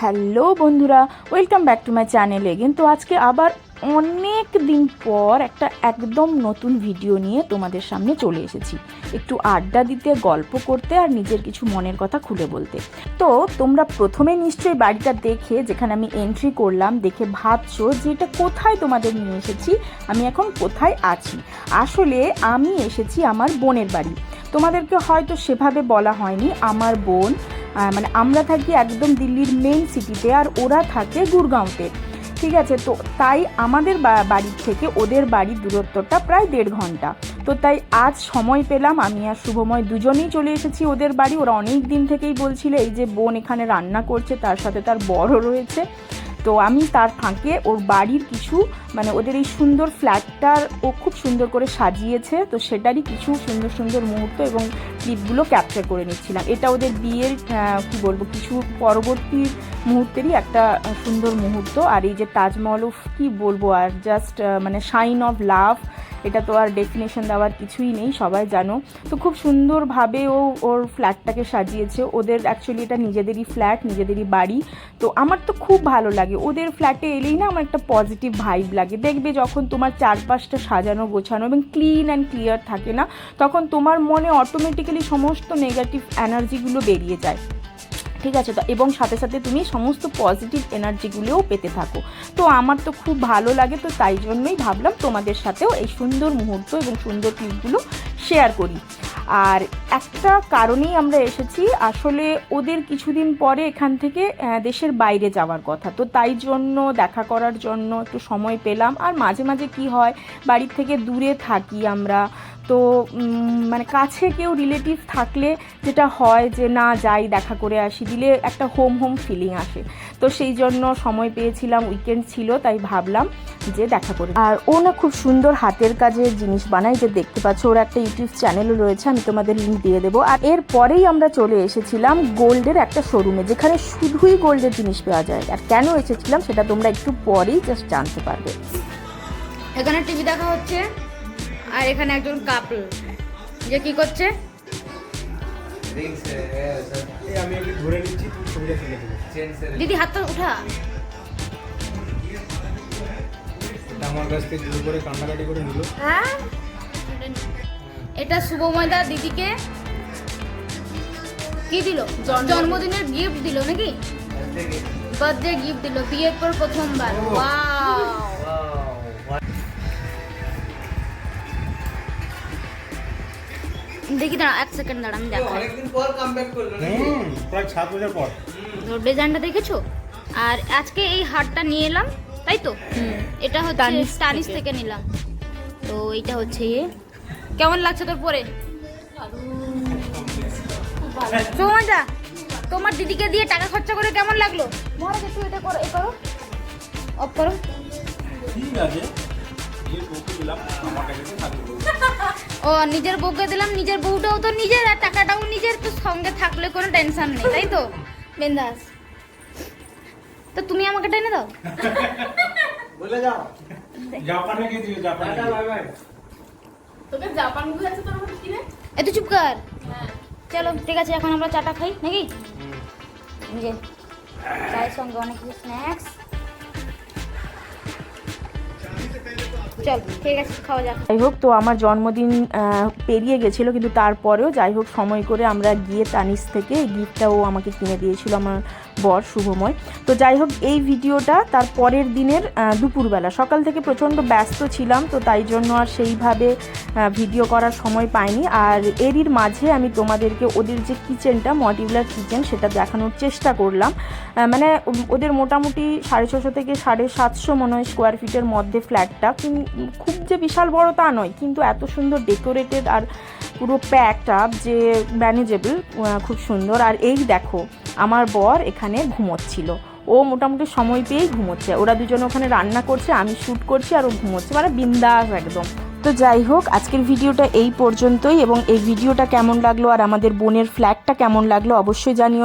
Hello বন্ধুরা welcome back to my চ্যানেলে কিন্তু আজকে আবার অনেক দিন পর একটা একদম নতুন ভিডিও নিয়ে তোমাদের সামনে চলে এসেছি। একটু আড্ডা দিতে, গল্প করতে আর নিজের কিছু মনের কথা খুলে বলতে। তো তোমরা প্রথমে নিশ্চয়ই বাড়িটা দেখে, যেখানে আমি এন্ট্রি করলাম, দেখে ভাবছ যে এটা কোথায় তোমাদের নিয়ে এসেছি, আমি এখন কোথায় আছি? আসলে আমি এসেছি আমার বোনের বাড়ি। তোমাদেরকে হয়তো সেভাবে বলা হয়নি, আমার বোন মানে আমরা থাকি একদম দিল্লির মেন সিটিতে আর ওরা থাকে গুরগাঁওতে, ঠিক আছে? তো তাই আমাদের বাড়ির থেকে ওদের বাড়ির দূরত্বটা প্রায় দেড় ঘণ্টা। তো তাই আজ সময় পেলাম, আমি আর শুভময় দুজনেই চলে এসেছি ওদের বাড়ি। ওরা অনেক দিন থেকেই বলছিল, এই যে বোন এখানে রান্না করছে, তার সাথে তার বড় রয়েছে। তো আমি তার ফাঁকে ওর বাড়ির কিছু মানে ওদের এই সুন্দর ফ্ল্যাটটার ও খুব সুন্দর করে সাজিয়েছে, তো সেটারই কিছু সুন্দর সুন্দর মুহূর্ত এবং ক্লিপগুলো ক্যাপচার করে নিচ্ছিলাম। এটা ওদের বিয়ের কী বলব, কিছু পরবর্তী মুহূর্তেরই একটা সুন্দর মুহূর্ত। আর এই যে তাজমহল কি বলব আর জাস্ট মানে শাইন অফ লাভ এটা তো আর ডেফিনেশন দেওয়ার কিছুই নেই, সবাই জানো। তো খুব সুন্দরভাবে ও ওর ফ্ল্যাটটাকে সাজিয়েছে। ওদের অ্যাকচুয়ালি এটা নিজেদেরই ফ্ল্যাট নিজেদেরই বাড়ি। তো আমার তো খুব ভালো লাগে। ওদের ফ্ল্যাটে এলেই না আমার একটা পজিটিভ ভাইব লাগে। দেখবে যখন তোমার চারপাশটা সাজানো, গোছানো এবং ক্লিন অ্যান্ড ক্লিয়ার থাকে না, তখন তোমার মনে অটোমেটিক্যালি সমস্ত নেগেটিভ এনার্জিগুলো বেরিয়ে যায়। ঠিক আছে? তো এবং সাথে সাথে তুমি সমস্ত পজিটিভ এনার্জিগুলোও পেতে থাকো। তো আমার তো খুব ভালো লাগে, তো তাই জন্যই ভাবলাম তোমাদের সাথেও এই সুন্দর মুহূর্ত এবং সুন্দর ক্লিপগুলো শেয়ার করি। আর একটা কারণেই আমরা এসেছি, আসলে ওদের কিছুদিন পরে এখান থেকে দেশের বাইরে যাওয়ার কথা। তো তাই জন্য, দেখা করার জন্য একটু সময় পেলাম। আর মাঝে মাঝে কি হয়, বাড়ির থেকে দূরে থাকি আমরা। তো মানে কাছে কেউ রিলেটিভ থাকলে যেটা হয় যে, না, যাই, দেখা করে আসি। দিলে একটা হোম হোম ফিলিং আসে। তো সেই জন্য সময় পেয়েছিলাম উইকেন্ড ছিল, তাই ভাবলাম যে, দেখা করে আর ও না খুব সুন্দর হাতের কাজের জিনিস বানায়, যে দেখতে পাচ্ছ, ওর একটা ইউটিউব চ্যানেলও রয়েছে আমি তোমাদের লিঙ্ক দিয়ে দেবো। আর এরপরেই আমরা চলে এসেছিলাম গোল্ডের একটা শোরুমে যেখানে শুধুই গোল্ডের জিনিস পাওয়া যায়। আর কেন এসেছিলাম সেটা তোমরা একটু পরেই জাস্ট জানতে পারবে। এখানে টিভি দেখা হচ্ছে আর এখানে একজন কাপল যে কি করছে? এই আমি একটু ধরে নিচ্ছি তুমি ছবিটা তুলে দেবে দিদি হাতটা উঠা আমার কাছ থেকে জোর করে কান্নাকাটি করে নিল। হ্যাঁ? এটা শুভময়দা দিদিকে কি দিল? জন্মদিনের গিফট দিল নাকি? বার্থডে গিফট দিল। বিয়ের পর প্রথমবার। ওয়াও দেখি দাঁড়া এক সেকেন্ড দাঁড়া আমি দেখাই। অনেকদিন পর কামব্যাক করল হুম প্রায় সাত বছর পর। তো ডিজাইনটা দেখেছ? আর আজকে এই হারটা নিয়ে এলাম তাই তো? এটা হচ্ছে টানিস থেকে। নিলাম। তো এইটা হচ্ছে কেমন লাগছে তোর পরে? সোমাদা তোমার দিদিকে দিয়ে টাকা খরচা করে কেমন লাগল? মহারাজ একটু এটা করো এ করো। অফ করো। ঠিক আছে। ও নিজের বউকে দিলাম নিজের বউটাও তো নিজের আর টাকাটাও নিজের তো সঙ্গে থাকলে কোনো টেনশন নেই তাই তো? বিন্দাস। তো তুমি আমাকে টেনে দাও। বলে যাও। জাপানে গিয়ে দিও জাপানে বাই। বাই এত চুপ কর। চলো ঠিক আছে এখন আমরা চাটা খাই নাকি? যে চায়ের সঙ্গে অনেক কিছু স্ন্যাক্স চল ঠিক আছে খাওয়া যাক। যাই হোক তো আমার জন্মদিন পেরিয়ে গেছিল কিন্তু তারপরেও যাই হোক সময় করে আমরা গিয়ে তানিস থেকে এই গিফটটা ও আমাকে কিনে দিয়েছিল আমার বর, শুভময়। তো যাই হোক এই ভিডিওটা তার পরের দিনের দুপুরবেলা। সকাল থেকে প্রচণ্ড ব্যস্ত ছিলাম, তো তাই জন্য আর সেইভাবে ভিডিও করার সময় পাইনি। আর এরই মাঝে আমি তোমাদেরকে ওদের যে কিচেনটা, মডিউলার কিচেন, সেটা দেখানোর চেষ্টা করলাম। মানে ওদের মোটামুটি সাড়ে ছশো থেকে সাড়ে সাতশো মনে হয় স্কোয়ার ফিটের মধ্যে ফ্ল্যাটটা। খুব যে বিশাল বড় তা নয়, কিন্তু এত সুন্দর ডেকোরেটেড আর পুরো প্যাকড আপ যে ম্যানেজেবল খুব সুন্দর। আর এই দেখো আমার বর এখানে ঘুমোচ্ছিল। ও মোটামুটি সময় পেয়েই ঘুমোচ্ছে। ওরা দুজন ওখানে রান্না করছে, আমি শ্যুট করছি আর ও ঘুমোচ্ছে। মানে বিন্দাস একদম। তো যাই হোক, আজকের ভিডিওটা এই পর্যন্তই এবং এই ভিডিওটা কেমন লাগল আর আমাদের বোনের ফ্ল্যাটটা কেমন লাগল অবশ্যই জানিও।